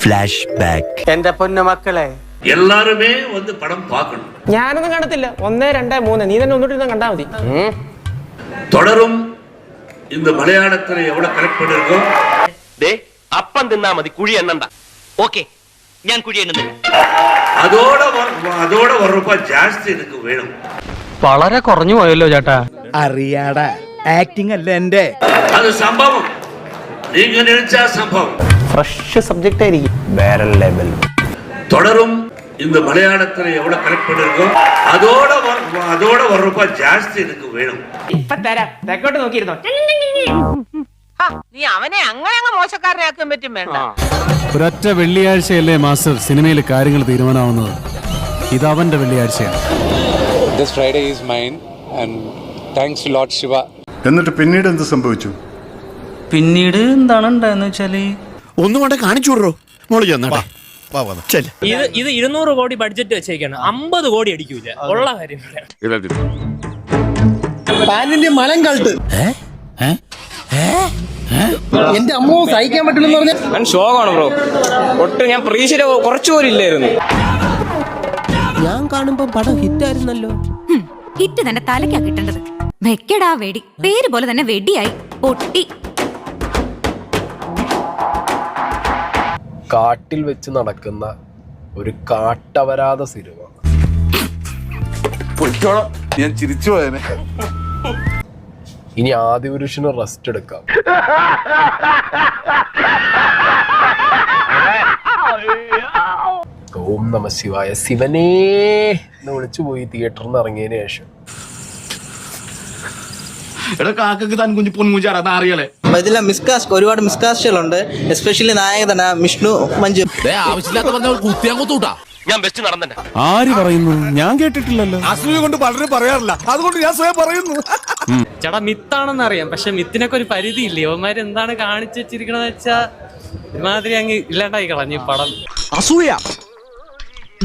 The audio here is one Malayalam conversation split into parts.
ഫ്ലാഷ്ബാക്ക് എന്റെ പൊന്നു മക്കളെ எல்லாருமே வந்து படம் பார்க்கணும் ഞാനൊന്നും കാണത്തില്ല ഒന്ന് രണ്ട് മൂന്ന് നീ തന്നെ ഒന്നുകൂടി കണ്ടാ മതി தொடரும் இந்த மலையாளத்தில் எவ்வளவு கரெக்ட் பண்ணிருக்கோம் ദേ അപ്പം തിന്നാ മതി കുഴി എണ്ണണ്ട ഓക്കെ ഞാൻ കുഴി എണ്ണുന്നില്ല அதோட வ- அதோட ஒரு ரூபாய் ஜாஸ்தி எனக்கு வேணும் വളരെ കുറഞ്ഞു പോയല്ലോ ചേട്ടാ അറിയാടാ ആക്ടിങ് അല്ല എന്റെ அது சம்பவம் நீங்க நினைச்சா சம்பவம் ഫ്രഷ് സബ്ജക്റ്റ് ആയിരിക്കും വേറെ ലെവൽ தொடரும் இந்த மலையாளத்தில் எவ்வளவு கரெக்ட் பண்ணிருக்கோம் அதோட வ- அதோட ஒரு ரூபாய் ஜாஸ்தி எனக்கு வேணும் ഇപ്പൊ തരാം തെക്കോട്ട് നോക്കിയിരുന്നോ നീ അവനെ അങ്ങനെ അങ്ങ് മോശക്കാരനാക്കാൻ പറ്റും വേണ്ട ഒരൊറ്റ വെള്ളിയാഴ്ചയല്ലേ മാസ്റ്റർ സിനിമയിൽ കാര്യങ്ങൾ തീരുമാനമാവുന്നത് ഇത് അവന്റെ വെള്ളിയാഴ്ചയാണ് This Friday is mine, and thanks to Lord Shiva. എന്നിട്ട് പിന്നീട് എന്ത് സംഭവിച്ചു പിന്നീട് എന്താണ് ഉണ്ടായെന്ന് വെച്ചാല് ഒന്നും കൊണ്ട് കാണിച്ചു വിടറോ. മോൾ ചെന്നാട്ടെ. ഇത് ഇത് ഇരുന്നൂറ് കോടി ബഡ്ജറ്റ് വെച്ചേക്കാണ്. അമ്പത് കോടി അടിക്കൂല. ഉള്ള കാര്യം. പാനിന്റെ മലം കൾട്ട്. എന്റെ അമ്മ സഹിക്കാൻ പറ്റില്ലെന്ന് പറഞ്ഞ ഞാൻ ഷോക്കാണ് ബ്രോ. ഒട്ടും ഞാൻ പ്രതീക്ഷ കുറച്ചു പോലും ഇല്ലായിരുന്നു. ഞാൻ കാണുമ്പോ പടം ഹിറ്റായിരുന്നല്ലോ. ഹിറ്റ് തന്നെ തലയ്ക്കാ കിട്ടേണ്ടത്. വെക്കടാ വെടി. പേര് പോലെ തന്നെ വെടിയായി. പൊട്ടി. കാട്ടിൽ വെച്ച് നടക്കുന്ന ഒരു കാട്ടവരാത സിനിമ. ഞാൻ ചിരിച്ചു പോയനെ. ഇനി ആദിപുരുഷന് റെസ്റ്റ് എടുക്കാം. ഓം നമ ശിവായ. ശിവനേ എന്ന് വിളിച്ചു പോയി തിയേറ്ററിൽ നിന്ന് ഇറങ്ങിയതിന് ശേഷം. ഇതിലെ മിസ്കാസ്റ്റ് ഒരുപാട് മിസ്കാസ്റ്റുകളുണ്ട്. എസ്പെഷ്യലി നായകന വിഷ്ണു മഞ്ജു. ഞാൻ ബെസ്റ്റ് നടന്നെ ആര് പറയുന്നു? ഞാൻ കേട്ടിട്ടില്ലല്ലോ. അസൂയ കൊണ്ട് പലരും പറയാറില്ല. അതുകൊണ്ട് ഞാൻ സ്വയം പറയുന്നു. ചേട്ടാ മിത്താണെന്ന് അറിയാം. പക്ഷെ മിത്തിനൊക്കെ ഒരു പരിധി ഇല്ലേ? അവന്മാര് എന്താണ് കാണിച്ചു വെച്ചിരിക്കണെന്ന് വെച്ചാ ഒരുമാതിരി അങ്ങ് ഇല്ലാണ്ടായി കളഞ്ഞു ഈ പടം. അസൂയ.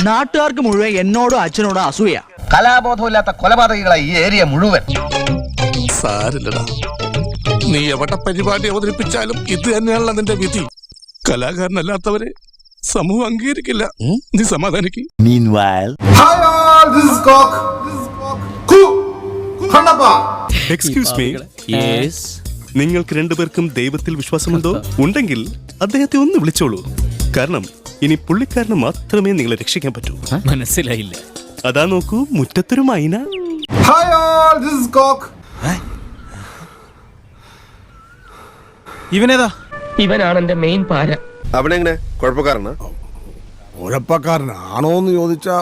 നാട്ടുകാർക്ക് മുഴുവൻ എന്നോടും അച്ഛനോടും അസൂയ. കലാബോധമില്ലാത്ത കൊലപാതകികളായി ഈ ഏരിയ മുഴുവൻ. സാരില്ലടാ. നീ എവിടെ പരിപാടി അവതരിപ്പിച്ചാലും ഇത് തന്നെയാണല്ലോ നിന്റെ വിധി. കലാകാരനല്ലാത്തവരെ സമൂഹം അംഗീകരിക്കില്ല. നീ സമാധാനിക്ക്. Meanwhile, എക്സ്ക്യൂസ് മീ നിങ്ങൾക്ക് രണ്ടുപേർക്കും ദൈവത്തിൽ വിശ്വാസമുണ്ടോ? ഉണ്ടെങ്കിൽ അദ്ദേഹത്തെ ഒന്ന് വിളിച്ചോളൂ. കാരണം ഇനി പുള്ളിക്കാരന് മാത്രമേ നിങ്ങളെ രക്ഷിക്കാൻ പറ്റൂ. മനസ്സിലായില്ല. അതാ നോക്കൂ മുറ്റത്തൊരു മൈന. ഇവനേതാ? ഇവനാണ് എന്റെ മെയിൻ പാര. അവനെങ്ങനെ കുഴപ്പക്കാരനാ? ഉഴപ്പക്കാരനാണോ എന്ന് ചോദിച്ചാ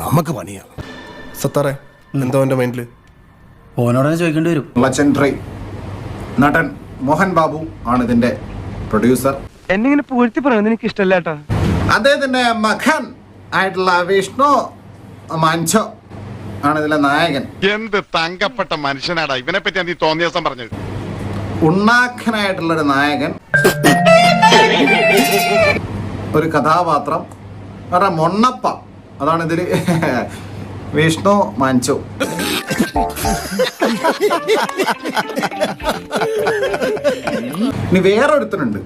നമുക്ക് പണിയാ. സത്താറെ എന്തോ എന്റെ മൈൻഡിൽ ഓനോടനെ ചോദിക്കേണ്ടി വരും. ലജൻഡറി നടൻ മോഹൻ ബാബു ആണ് ഇതിന്റെ പ്രൊഡ്യൂസർ എന്നിങ്ങനെ പൂഴ്ത്തി പറയുന്നത് എനിക്ക് ഇഷ്ടമല്ല അദ്ദേഹത്തിന്റെ മകൻ ആയിട്ടുള്ള വിഷ്ണു മഞ്ചോ ആണ് ഇതിലെ നായകൻ. എന്ത് തങ്കപ്പെട്ട മനുഷ്യനാടാ. ഇവനെ പറ്റി നീ തോന്നിയ ദിവസം പറഞ്ഞത്? ഉണ്ണാഖനായിട്ടുള്ള ഒരു നായകൻ. ഒരു കഥാപാത്രം. അവരുടെ മൊണ്ണപ്പ. അതാണ് ഇതിൽ വിഷ്ണു മഞ്ചു. ഇനി വേറൊരുത്തനുണ്ട്.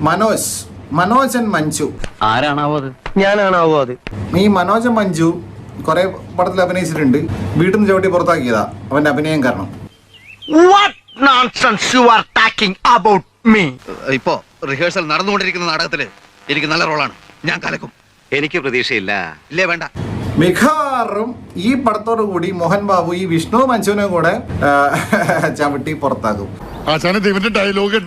മനോജ്. മനോജൻ മഞ്ചു. ആരാണാവോ അത്? ഞാനാണാവോ അത്? ഈ മനോജൻ മഞ്ജു കുറെ പടത്തിൽ അഭിനയിച്ചിട്ടുണ്ട്. വീട്ടിൽ നിന്ന് ചവിട്ടി പുറത്താക്കിയതാ. അവന്റെ അഭിനയം കാരണം. ഇപ്പോ റിഹേഴ്സൽ നടന്നുകൊണ്ടിരിക്കുന്ന നാടകത്തിൽ എനിക്ക് നല്ല റോളാണ്. ഞാൻ കലക്കും. എനിക്ക് പ്രതീക്ഷയില്ല. ഇല്ലേ വേണ്ട. മിക്കവാറും ഈ പടത്തോടു കൂടി മോഹൻ ബാബു ഈ വിഷ്ണു മഞ്ജുവിനെ കൂടെ ചവിട്ടി പുറത്താക്കും. ഡയലോഗ്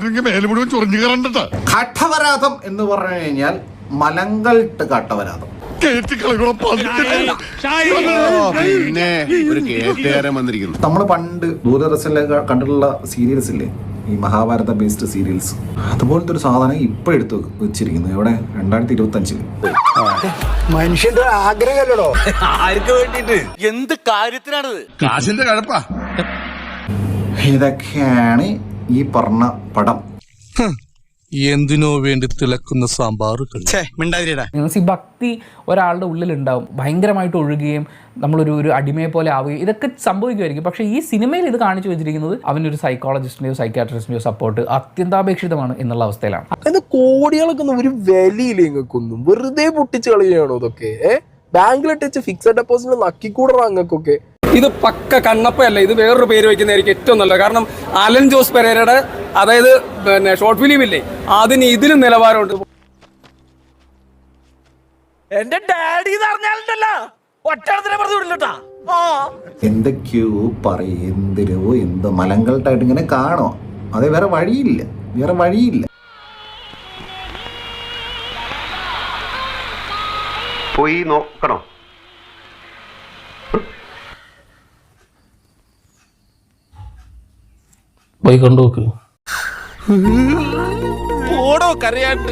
ചൊറിഞ്ഞു കയറണ്ട ഘട്ടവരാധം എന്ന് പറഞ്ഞു കഴിഞ്ഞാൽ മലങ്കൾട്ട് ഘട്ടവരാധം പിന്നെ ഒരു കേട്ടുകാരൻ വന്നിരിക്കുന്നു നമ്മൾ പണ്ട് ദൂരദർശനിലെ കണ്ടിട്ടുള്ള സീരിയൽസ് ഇല്ലേ? ഈ മഹാഭാരത ബേസ്ഡ് സീരിയൽസ് അതുപോലത്തെ ഒരു സാധനം ഇപ്പൊ എടുത്ത് വെച്ചിരിക്കുന്നു. ഇവിടെ രണ്ടായിരത്തി ഇരുപത്തി അഞ്ചിൽ മനുഷ്യന്റെ ആഗ്രഹമല്ലോ ആർക്ക് വേണ്ടിട്ട്? എന്ത് കാര്യത്തിനാണത്? കാശിന്റെ കഴപ്പാ ഇതൊക്കെയാണ് ഈ പറഞ്ഞ പടം. എന്തിനോ വേണ്ടി തിളക്കുന്ന സാമ്പാറുകൾ. ഈ ഭക്തി ഒരാളുടെ ഉള്ളിൽ ഉണ്ടാവും ഭയങ്കരമായിട്ട് ഒഴുകുകയും നമ്മളൊരു ഒരു അടിമയെ പോലെ ആവുകയും ഇതൊക്കെ സംഭവിക്കുമായിരിക്കും. പക്ഷേ ഈ സിനിമയിൽ ഇത് കാണിച്ചു വെച്ചിരിക്കുന്നത് അവനൊരു സൈക്കോളജിസ്റ്റിന്റെയോ സൈക്കാട്രിസ്റ്റിന്റെയോ സപ്പോർട്ട് അത്യന്താപേക്ഷിതമാണ് എന്നുള്ള അവസ്ഥയിലാണ്. അതിന് കോടികളൊക്കെ ഒന്നും ഒരു വിലയില്ല ഇങ്ങൾക്കൊന്നും വെറുതെ പൊട്ടിച്ച് കളിയാണോ ഇതൊക്കെ? ബാങ്കിലിട്ട് ഫിക്സഡ് ഡെപ്പോസിറ്റ് നക്കിക്കൂടറ അങ്ങക്കൊക്കെ? ഇത് പക്ക കണ്ണപ്പയല്ല ഇത് വേറൊരു പേര് വയ്ക്കുന്നതായിരിക്കും ഏറ്റവും നല്ലത്. കാരണം അലൻ ജോസ് പെരേരയുടെ അതായത് പിന്നെ ഷോർട്ട് ഫിലിം ഇല്ലേ അതിന് ഇതിലും നിലവാരമുണ്ട്. എന്റെ ഡാഡി പറഞ്ഞാലുണ്ടല്ലോ. ഒറ്റടത്തിനെ പറഞ്ഞു വിടില്ലട്ടാ. എന്തൊക്കെയോ പറയും എന്തിനോ എന്തോ. മലങ്കൾട്ടായിട്ട് ഇങ്ങനെ കാണോ? അതെ വേറെ വഴിയില്ല വേറെ വഴിയില്ല. പോയി നോക്കണോ? പോയി കൊണ്ടുപോക്ക് ഓടോ കരയാണ്ട്.